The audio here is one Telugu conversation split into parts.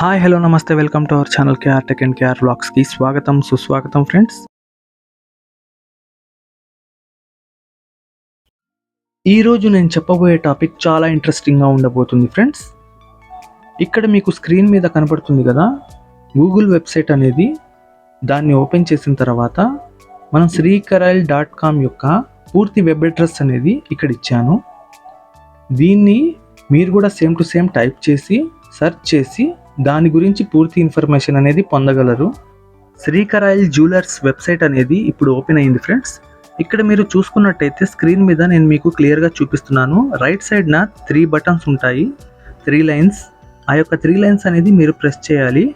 హాయ్ హలో నమస్తే welcome to our channel KR tech and KR వ్లాగ్స్కి స్వాగతం సుస్వాగతం ఫ్రెండ్స్ ఈరోజు నేను చెప్పబోయే టాపిక్ చాలా ఇంట్రెస్టింగ్గా ఉండబోతుంది ఫ్రెండ్స్ ఇక్కడ మీకు స్క్రీన్ మీద కనపడుతుంది కదా గూగుల్ వెబ్సైట్ అనేది. దాన్ని ఓపెన్ చేసిన తర్వాత మనం శ్రీకరైల్ డాట్ కామ్ యొక్క పూర్తి వెబ్ అడ్రస్ అనేది ఇక్కడ ఇచ్చాను. దీన్ని మీరు కూడా సేమ్ టు సేమ్ టైప్ చేసి సెర్చ్ చేసి దాని గురించి పూర్తి ఇన్ఫర్మేషన్ అనేది పొందగలరు. శ్రీకరాయిల్ జ్యువెలర్స్ వెబ్సైట్ అనేది ఇప్పుడు ఓపెన్ అయింది ఫ్రెండ్స్. ఇక్కడ మీరు చూసుకున్నట్టయితే స్క్రీన్ మీద నేను మీకు క్లియర్గా చూపిస్తున్నాను. రైట్ సైడ్న త్రీ బటన్స్ ఉంటాయి. Three lines. ఆ యొక్క త్రీ లైన్స్ అనేది మీరు ప్రెస్ చేయాలి.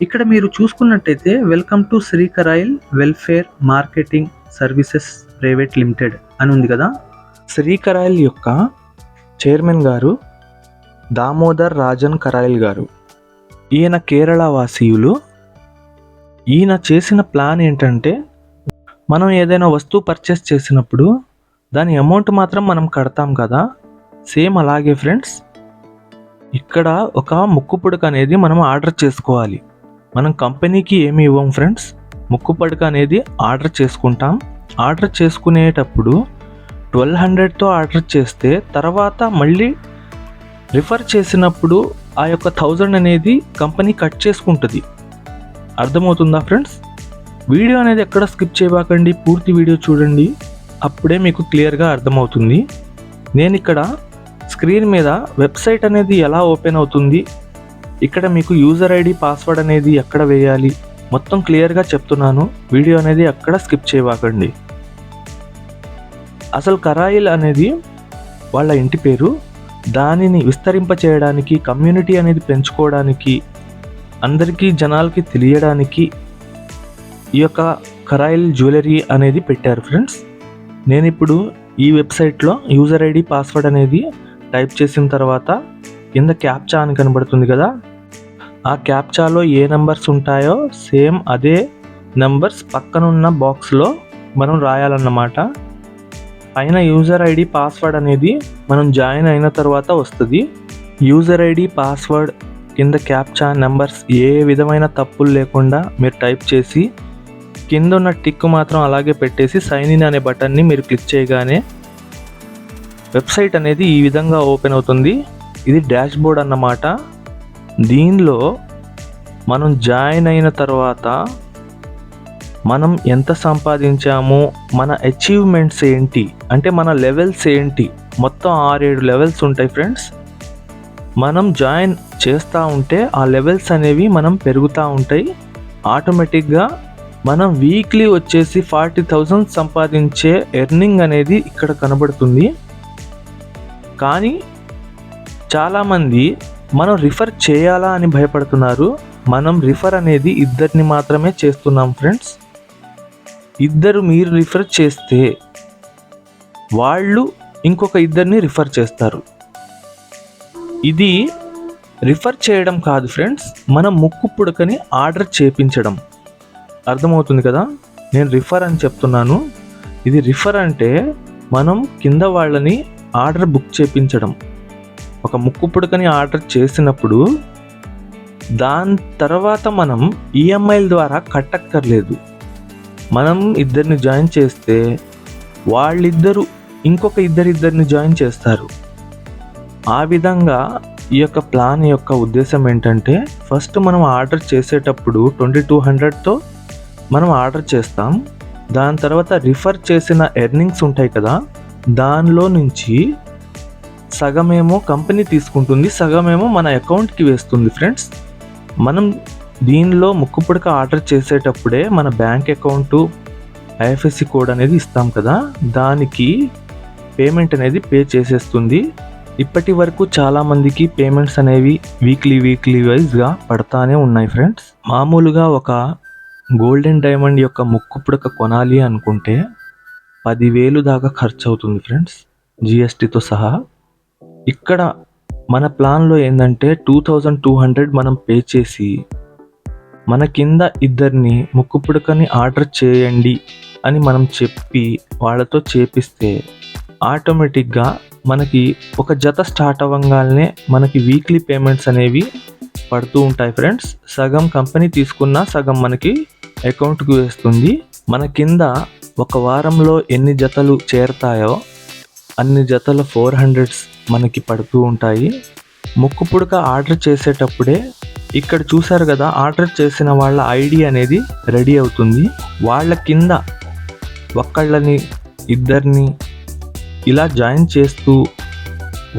ఇక్కడ మీరు చూసుకున్నట్టయితే welcome to శ్రీకరాయిల్ welfare marketing services private limited అని ఉంది కదా. శ్రీకరాయిల్ యొక్క చైర్మన్ గారు దామోదర్ రాజన్ కరాయిల్ గారు. ఈయన కేరళ వాసీయులు. ఈయన చేసిన ప్లాన్ ఏంటంటే మనం ఏదైనా వస్తువు పర్చేస్ చేసినప్పుడు దాని అమౌంట్ మాత్రం మనం కడతాం కదా. సేమ్ అలాగే ఫ్రెండ్స్ ఇక్కడ ఒక ముక్కు పుడక అనేది మనం ఆర్డర్ చేసుకోవాలి. మనం కంపెనీకి ఏమి ఇవ్వం ఫ్రెండ్స్ ముక్కు పడక అనేది ఆర్డర్ చేసుకుంటాం. ఆర్డర్ చేసుకునేటప్పుడు ట్వెల్వ్ హండ్రెడ్తో ఆర్డర్ చేస్తే తర్వాత మళ్ళీ రిఫర్ చేసినప్పుడు ఆ యొక్క థౌజండ్ అనేది కంపెనీ కట్ చేసుకుంటుంది. అర్థమవుతుందా ఫ్రెండ్స్ వీడియో అనేది ఎక్కడ స్కిప్ చేయబాకండి పూర్తి వీడియో చూడండి అప్పుడే మీకు క్లియర్గా అర్థమవుతుంది. నేను ఇక్కడ స్క్రీన్ మీద వెబ్సైట్ అనేది ఎలా ఓపెన్ అవుతుంది ఇక్కడ మీకు యూజర్ ఐడి పాస్వర్డ్ అనేది ఎక్కడ వేయాలి మొత్తం క్లియర్గా చెప్తున్నాను వీడియో అనేది ఎక్కడ స్కిప్ చేయబాకండి. అసలు కరాయిల్ అనేది వాళ్ళ ఇంటి పేరు దానిని విస్తరింప చేయడానికి కమ్యూనిటీ అనేది పెంచుకోవడానికి అందరికీ జనాలకి తెలియడానికి ఈ యొక్క కరాయిల్ జ్యువెలరీ అనేది పెట్టారు ఫ్రెండ్స్. నేను ఇప్పుడు ఈ వెబ్సైట్లో యూజర్ ఐడి పాస్వర్డ్ అనేది టైప్ చేసిన తర్వాత కింద క్యాప్చా అని కనబడుతుంది కదా ఆ క్యాప్చాలో ఏ నెంబర్స్ ఉంటాయో సేమ్ అదే నెంబర్స్ పక్కనున్న బాక్స్లో మనం రాయాలన్నమాట. పైన యూజర్ ఐడి పాస్వర్డ్ అనేది మనం జాయిన్ అయిన తర్వాత వస్తుంది. యూజర్ ఐడి పాస్వర్డ్ కింద క్యాప్చా నెంబర్స్ ఏ విధమైన తప్పులు లేకుండా మీరు టైప్ చేసి కింద ఉన్న టిక్ మాత్రం అలాగే పెట్టేసి సైన్ ఇన్ అనే బటన్ని మీరు క్లిక్ చేయగానే వెబ్సైట్ అనేది ఈ విధంగా ఓపెన్ అవుతుంది. ఇది డాష్ బోర్డ్ అన్నమాట. దీనిలో మనం జాయిన్ అయిన తర్వాత మనం ఎంత సంపాదించాము మన అచీవ్మెంట్స్ ఏంటి అంటే మన లెవెల్స్ ఏంటి మొత్తం ఆరేడు లెవెల్స్ ఉంటాయి ఫ్రెండ్స్ మనం జాయిన్ చేస్తూ ఉంటే ఆ లెవెల్స్ అనేవి మనం పెరుగుతూ ఉంటాయి. ఆటోమేటిక్గా మనం వీక్లీ వచ్చేసి ఫార్టీ థౌజండ్ సంపాదించే ఎర్నింగ్ అనేది ఇక్కడ కనబడుతుంది. కానీ చాలామంది మనం రిఫర్ చేయాలా అని భయపడుతున్నారు. మనం రిఫర్ అనేది ఇద్దరిని మాత్రమే చేస్తున్నాం ఫ్రెండ్స్ ఇద్దరు మీరు రిఫర్ చేస్తే వాళ్ళు ఇంకొక ఇద్దరిని రిఫర్ చేస్తారు. ఇది రిఫర్ చేయడం కాదు ఫ్రెండ్స్ మనం ముక్కు పుడకని ఆర్డర్ చేపించడం. అర్థమవుతుంది కదా? నేను రిఫర్ అని చెప్తున్నాను. ఇది రిఫర్ అంటే మనం కింద వాళ్ళని ఆర్డర్ బుక్ చేపించడం. ఒక ముక్కు పుడకని ఆర్డర్ చేసినప్పుడు దాని తర్వాత మనం ఈఎంఐల ద్వారా కట్టక్కర్లేదు. మనం ఇద్దరిని జాయిన్ చేస్తే వాళ్ళిద్దరు ఇంకొక ఇద్దరిద్దరిని జాయిన్ చేస్తారు. ఆ విధంగా ఈ యొక్క ప్లాన్ యొక్క ఉద్దేశం ఏంటంటే ఫస్ట్ మనం ఆర్డర్ చేసేటప్పుడు ట్వంటీ టూ హండ్రెడ్తో మనం ఆర్డర్ చేస్తాం. దాని తర్వాత రిఫర్ చేసిన ఎర్నింగ్స్ ఉంటాయి కదా దానిలో నుంచి సగమేమో కంపెనీ తీసుకుంటుంది సగమేమో మన అకౌంట్కి వేస్తుంది ఫ్రెండ్స్. మనం దీనిలో ముక్కుపుడక ఆర్డర్ చేసేటప్పుడే మన బ్యాంక్ అకౌంటు ఐఎఫ్ఎస్సి కోడ్ అనేది ఇస్తాం కదా దానికి పేమెంట్ అనేది పే చేసేస్తుంది. ఇప్పటి వరకు చాలామందికి పేమెంట్స్ అనేవి వీక్లీ వీక్లీ వైజ్గా పడతానే ఉన్నాయి ఫ్రెండ్స్. మామూలుగా ఒక గోల్డెన్ డైమండ్ యొక్క ముక్కు పుడక కొనాలి అనుకుంటే పదివేలు దాకా ఖర్చు అవుతుంది ఫ్రెండ్స్ జిఎస్టీతో సహా. ఇక్కడ మన ప్లాన్లో ఏంటంటే టూ థౌజండ్ టూ హండ్రెడ్ మనం పే చేసి మన కింద ఇద్దరిని ముక్కు పుడకని ఆర్డర్ చేయండి అని మనం చెప్పి వాళ్ళతో చేపిస్తే ఆటోమేటిక్గా మనకి ఒక జత స్టార్ట్ అవ్వగానే మనకి వీక్లీ పేమెంట్స్ అనేవి పడుతూ ఉంటాయి ఫ్రెండ్స్. సగం కంపెనీ తీసుకున్న సగం మనకి అకౌంట్కి వేస్తుంది. మన కింద ఒక వారంలో ఎన్ని జతలు చేరతాయో అన్ని జతల ఫోర్ హండ్రెడ్స్ మనకి పడుతూ ఉంటాయి. ముక్కు పుడక ఆర్డర్ చేసేటప్పుడే ఇక్కడ చూసారు కదా ఆర్డర్ చేసిన వాళ్ళ ఐడి అనేది రెడీ అవుతుంది. వాళ్ళ కింద ఒక్కళ్ళని ఇద్దరిని ఇలా జాయిన్ చేస్తూ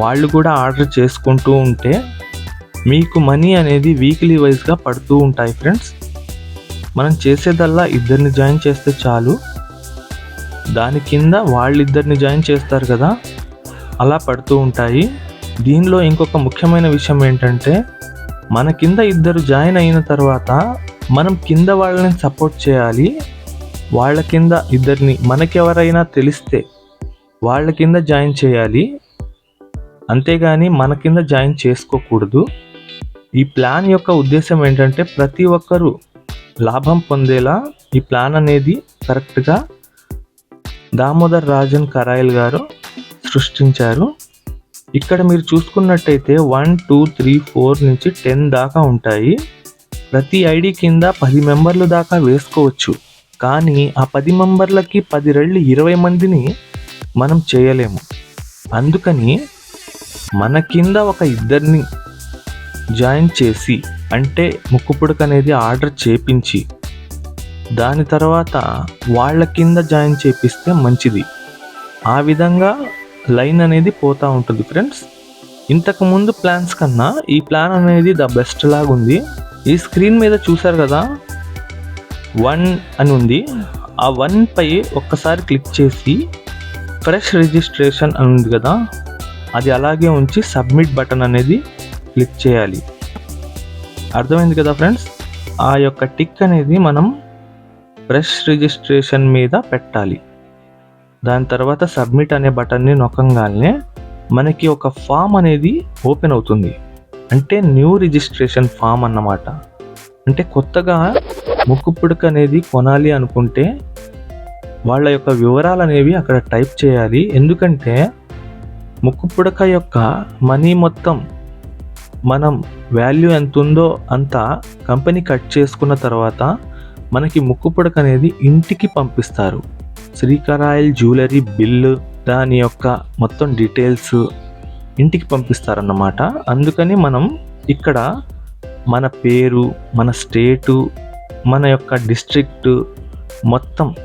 వాళ్ళు కూడా ఆర్డర్ చేసుకుంటూ ఉంటే మీకు మనీ అనేది వీక్లీ వైజ్గా పడుతూ ఉంటాయి ఫ్రెండ్స్. మనం చేసేదల్లా ఇద్దరిని జాయిన్ చేస్తే చాలు. దాని కింద వాళ్ళిద్దరిని జాయిన్ చేస్తారు కదా అలా పడుతూ ఉంటాయి. దీనిలో ఇంకొక ముఖ్యమైన విషయం ఏంటంటే మన కింద ఇద్దరు జాయిన్ అయిన తర్వాత మనం కింద వాళ్ళని సపోర్ట్ చేయాలి. వాళ్ళ కింద ఇద్దరిని మనకెవరైనా తెలిస్తే వాళ్ళ కింద జాయిన్ చేయాలి. అంతేగాని మన కింద జాయిన్ చేసుకోకూడదు. ఈ ప్లాన్ యొక్క ఉద్దేశం ఏంటంటే ప్రతి ఒక్కరూ లాభం పొందేలా ఈ ప్లాన్ అనేది కరెక్ట్గా దామోదర్ రాజన్ కరాయల్ గారు సృష్టించారు. ఇక్కడ మీరు చూసుకున్నట్టయితే వన్ టూ త్రీ ఫోర్ నుంచి టెన్ దాకా ఉంటాయి. ప్రతి ఐడి కింద పది మెంబర్లు దాకా వేసుకోవచ్చు. కానీ ఆ పది మెంబర్లకి పది రెళ్ళు ఇరవై మందిని మనం చేయలేము. అందుకని మన కింద ఒక ఇద్దరిని జాయిన్ చేసి అంటే ముక్కుపుడక అనేది ఆర్డర్ చేపించి దాని తర్వాత వాళ్ళ కింద జాయిన్ చేపిస్తే మంచిది. ఆ విధంగా లైన్ అనేది పోతూ ఉంటుంది ఫ్రెండ్స్. ఇంతకుముందు ప్లాన్స్ కన్నా ఈ ప్లాన్ అనేది ద బెస్ట్ లాగా ఉంది. ఈ స్క్రీన్ మీద చూసారు కదా? వన్ అని ఉంది. ఆ వన్ పై ఒక్కసారి క్లిక్ చేసి ఫ్రెష్ రిజిస్ట్రేషన్ అని ఉంది కదా? అది అలాగే ఉంచి సబ్మిట్ బటన్ అనేది క్లిక్ చేయాలి. అర్థమైంది కదా ఫ్రెండ్స్? ఆ యొక్క టిక్ అనేది మనం ఫ్రెష్ రిజిస్ట్రేషన్ మీద పెట్టాలి. దాని తర్వాత సబ్మిట్ అనే బటన్ని నొక్కంగానే మనకి ఒక ఫామ్ అనేది ఓపెన్ అవుతుంది. అంటే న్యూ రిజిస్ట్రేషన్ ఫామ్ అన్నమాట. అంటే కొత్తగా ముక్కు పుడక అనేది కొనాలి అనుకుంటే వాళ్ళ యొక్క వివరాలు అనేవి అక్కడ టైప్ చేయాలి. ఎందుకంటే ముక్కు పుడక యొక్క మనీ మొత్తం మనం వాల్యూ ఎంత ఉందో అంతా కంపెనీ కట్ చేసుకున్న తర్వాత మనకి ముక్కు పుడక అనేది ఇంటికి పంపిస్తారు. శ్రీకరాయల్ జ్యువెలరీ బిల్లు దాని యొక్క మొత్తం డీటెయిల్స్ ఇంటికి పంపిస్తారన్నమాట. అందుకని మనం ఇక్కడ మన పేరు మన స్టేటు మన యొక్క డిస్ట్రిక్ట్ మొత్తం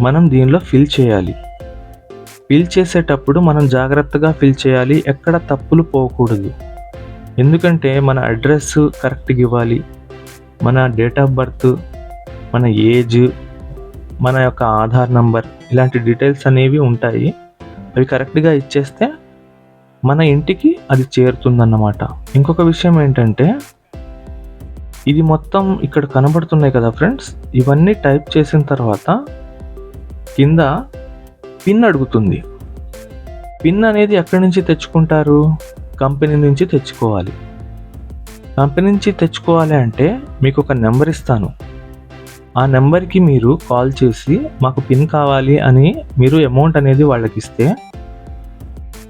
మనం దీనిలో ఫిల్ చేయాలి. ఫిల్ చేసేటప్పుడు మనం జాగ్రత్తగా ఫిల్ చేయాలి. ఎక్కడ తప్పులు పోకూడదు. ఎందుకంటే మన అడ్రస్ కరెక్ట్గా ఇవ్వాలి. మన డేట్ ఆఫ్ బర్త్ మన ఏజ్ మన యొక్క ఆధార్ నంబర్ ఇలాంటి డీటెయిల్స్ అనేవి ఉంటాయి. అవి కరెక్ట్గా ఇచ్చేస్తే మన ఇంటికి అది చేరుతుందన్నమాట. ఇంకొక విషయం ఏంటంటే ఇది మొత్తం ఇక్కడ కనబడుతున్నాయి కదా ఫ్రెండ్స్. ఇవన్నీ టైప్ చేసిన తర్వాత కింద పిన్ అడుగుతుంది. పిన్ అనేది ఎక్కడి నుంచి తెచ్చుకుంటారు? కంపెనీ నుంచి తెచ్చుకోవాలి. కంపెనీ నుంచి తెచ్చుకోవాలి అంటే మీకు ఒక నెంబర్ ఇస్తాను. ఆ నెంబర్కి మీరు కాల్ చేసి మాకు పిన్ కావాలి అని మీరు అమౌంట్ అనేది వాళ్ళకి ఇస్తే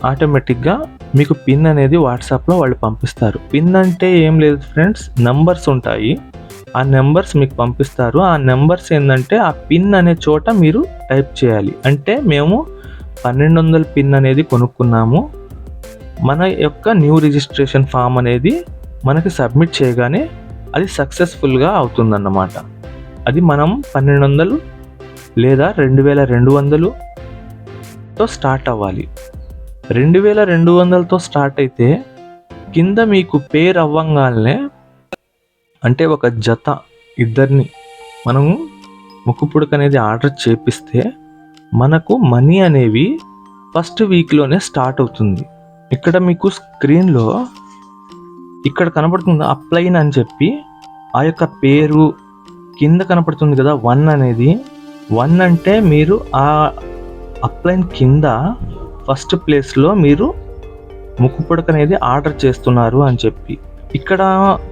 ఆటోమేటిక్గా మీకు పిన్ అనేది వాట్సాప్లో వాళ్ళు పంపిస్తారు. పిన్ అంటే ఏం లేదు ఫ్రెండ్స్ నెంబర్స్ ఉంటాయి. ఆ నెంబర్స్ మీకు పంపిస్తారు. ఆ నెంబర్స్ ఏంటంటే ఆ పిన్ అనే చోట మీరు టైప్ చేయాలి. అంటే మేము పన్నెండు వందల పిన్ అనేది కొనుక్కున్నాము. మన యొక్క న్యూ రిజిస్ట్రేషన్ ఫామ్ అనేది మనకి సబ్మిట్ చేయగానే అది సక్సెస్ఫుల్గా అవుతుందన్నమాట. అది మనం పన్నెండు వందలు లేదా రెండు వేల రెండు వందలుతో స్టార్ట్ అవ్వాలి. రెండు వేల రెండు వందలతో స్టార్ట్ అయితే కింద మీకు పేరు అవ్వంగానే అంటే ఒక జత ఇద్దరిని మనము ముక్కు పుడక అనేది ఆర్డర్ చేపిస్తే మనకు మనీ అనేవి ఫస్ట్ వీక్లోనే స్టార్ట్ అవుతుంది. ఇక్కడ మీకు స్క్రీన్లో ఇక్కడ కనబడుతుంది అప్లైన్ అని చెప్పి ఆ యొక్క పేరు కింద కనపడుతుంది కదా వన్ అనేది. వన్ అంటే మీరు ఆ అప్లైన్ కింద ఫస్ట్ ప్లేస్లో మీరు ముక్కుపుడక అనేది ఆర్డర్ చేస్తున్నారు అని చెప్పి. ఇక్కడ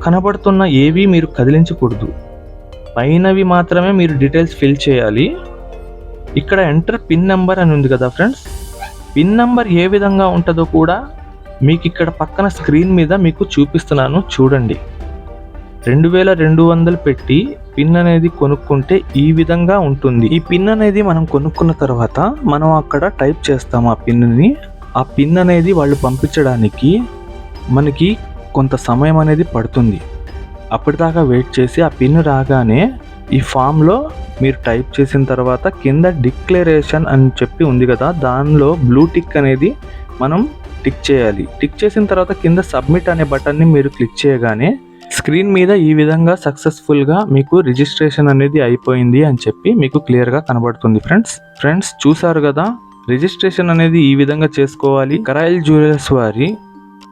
కనబడుతున్న ఏవి మీరు కదిలించకూడదు. పైనవి మాత్రమే మీరు డీటెయిల్స్ ఫిల్ చేయాలి. ఇక్కడ ఎంటర్ పిన్ నెంబర్ అని ఉంది కదా ఫ్రెండ్స్ పిన్ నెంబర్ ఏ విధంగా ఉంటుందో కూడా మీకు ఇక్కడ పక్కన స్క్రీన్ మీద మీకు చూపిస్తున్నాను. చూడండి. రెండు వేల రెండు వందలు పెట్టి పిన్ అనేది కొనుక్కుంటే ఈ విధంగా ఉంటుంది. ఈ పిన్ అనేది మనం కొనుక్కున్న తర్వాత మనం అక్కడ టైప్ చేస్తాం ఆ పిన్ని ఆ పిన్ అనేది వాళ్ళు పంపించడానికి మనకి కొంత సమయం అనేది పడుతుంది. అప్పటిదాకా వెయిట్ చేసి ఆ పిన్ రాగానే ఈ ఫామ్లో మీరు టైప్ చేసిన తర్వాత కింద డిక్లరేషన్ అని చెప్పి ఉంది కదా దానిలో బ్లూ టిక్ అనేది మనం టిక్ చేయాలి. టిక్ చేసిన తర్వాత కింద సబ్మిట్ అనే బటన్ని మీరు క్లిక్ చేయగానే స్క్రీన్ మీద ఈ విధంగా సక్సెస్ఫుల్గా మీకు రిజిస్ట్రేషన్ అనేది అయిపోయింది అని చెప్పి మీకు క్లియర్గా కనబడుతుంది ఫ్రెండ్స్. ఫ్రెండ్స్ చూసారు కదా? రిజిస్ట్రేషన్ అనేది ఈ విధంగా చేసుకోవాలి. కరాయిల్ జ్యువెలర్స్ వారి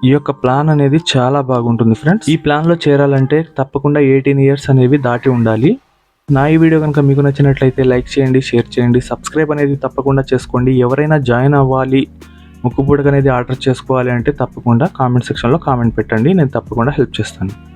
ఈ యొక్క ప్లాన్ అనేది చాలా బాగుంటుంది ఫ్రెండ్స్. ఈ ప్లాన్లో చేరాలంటే తప్పకుండా ఎయిటీన్ ఇయర్స్ అనేవి దాటి ఉండాలి. నా ఈ వీడియో కనుక మీకు నచ్చినట్లయితే లైక్ చేయండి షేర్ చేయండి సబ్స్క్రైబ్ అనేది తప్పకుండా చేసుకోండి. ఎవరైనా జాయిన్ అవ్వాలి ముక్కు అనేది ఆర్డర్ చేసుకోవాలి అంటే తప్పకుండా కామెంట్ సెక్షన్లో కామెంట్ పెట్టండి. నేను తప్పకుండా హెల్ప్ చేస్తాను.